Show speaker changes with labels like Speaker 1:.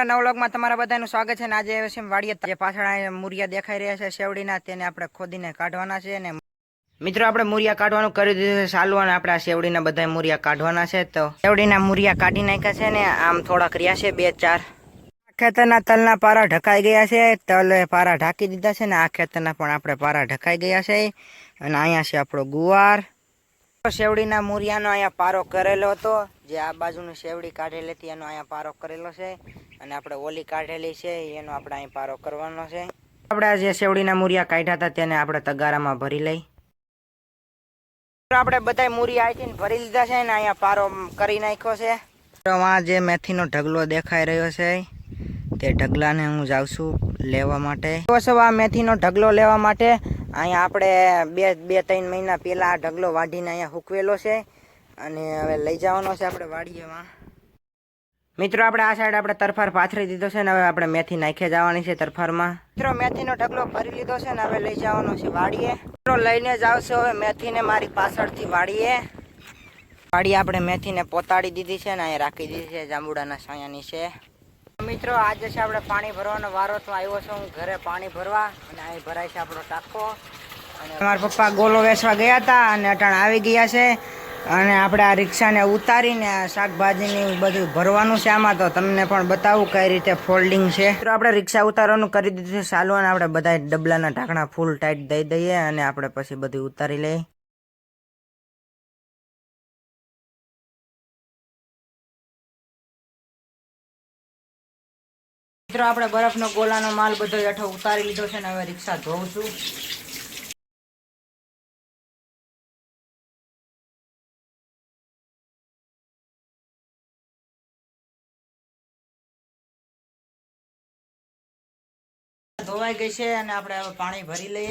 Speaker 1: આપણા નવલોગમાં તમારા બધાનું સ્વાગત છે આજે આવે વાડીએ જે પાછળ મૂરિયા દેખાઈ રહ્યા છે શેવડીના, તેને આપણે ખોદીને કાઢવાના છે અને મિત્રો, આપણે મૂરિયા કાઢવાનું કરી દીધું છે સાલું અને આપણે આ શેવડીના બધા મૂરિયા કાઢવાના છે. તો શેવડીના મૂરિયા કાઢી નાખ્યા છે ને આમ થોડાક રહ્યા છે, બે, ચાર. ખેતરના તલના પારા ઢકાઈ ગયા છે, તલ પારા ઢાંકી દીધા છે ને આ ખેતરના પણ આપણે પારા ઢકાઈ ગયા છે. અને અહીંયા છે આપણો ગુવાર. શેવડીના મૂરિયાનો અહીંયા પારો કરેલો હતો, જે આ બાજુનું શેવડી કાઢેલી હતી, એનો અહીંયા પારો કરેલો છે. અને આપણે ઓલી કાઢેલી છે એનો આપણે અહીં પારો કરવાનો છે. આપણે આ જે શેવડીના મૂરિયા કાઢ્યા હતા તેને આપણે તગારામાં ભરી લઈ. આપણે બધા મૂરિયા અહીંથી ભરી લીધા છે ને અહીંયા પારો કરી નાખ્યો છે. તો આ જે મેથીનો ઢગલો દેખાઈ રહ્યો છે તે ઢગલાને હું જાઉં છું લેવા માટે. આ મેથીનો ઢગલો લેવા માટે અહીંયા આપણે બે બે ત્રણ મહિના પહેલાં આ ઢગલો વાઢીને અહીંયા હુકવેલો છે. અને હવે લઈ જવાનો છે આપણે વાડીએમાં. મિત્રો, આપણે આ સાઈડ આપણે તરફાર પાથરી દીધો છે ને હવે આપણે મેથી નાખી જવાની છે તરફારમાં. મિત્રો, મેથીનો ઢગલો ભરી લીધો છે ને હવે લઈ જવાનો છે વાડીએ. મિત્રો, લઈને જ આવશે હવે મેથીને મારી પાછળથી વાડીએ. વાડી આપણે મેથીને પોતાડી દીધી છે ને અહીંયા રાખી દીધી છે જાંબુડાના સાયાની છે. મિત્રો, આજે છે આપણે પાણી ભરવાનો વારો તો આવ્યો છું. હું ઘરે પાણી ભરવા અને અહીં ભરાય છે આપણો ટાંકો. અને મારા પપ્પા ગોલો વેચવા ગયા હતા અને અટાણ આવી ગયા છે. અને આપણે આ રિક્ષાને ઉતારીને આ શાકભાજીની બધું ભરવાનું છે આમાં. તો તમને પણ બતાવું કઈ રીતે ફોલ્ડિંગ છે. તો આપણે રિક્ષા ઉતારવાનું કરી દીધું છે સાલું અને આપણે બધા ડબલાના ઢાંકણા ફૂલ ટાઈટ દઈ દઈએ અને આપણે પછી બધું ઉતારી લઈએ. મિત્રો, આપણે બરફનો ગોલાનો માલ બધો હેઠો ઉતારી લીધો છે ને હવે રિક્ષા ધોઉં છું. ધોવાઈ ગઈ છે અને આપણે હવે પાણી ભરી લઈએ.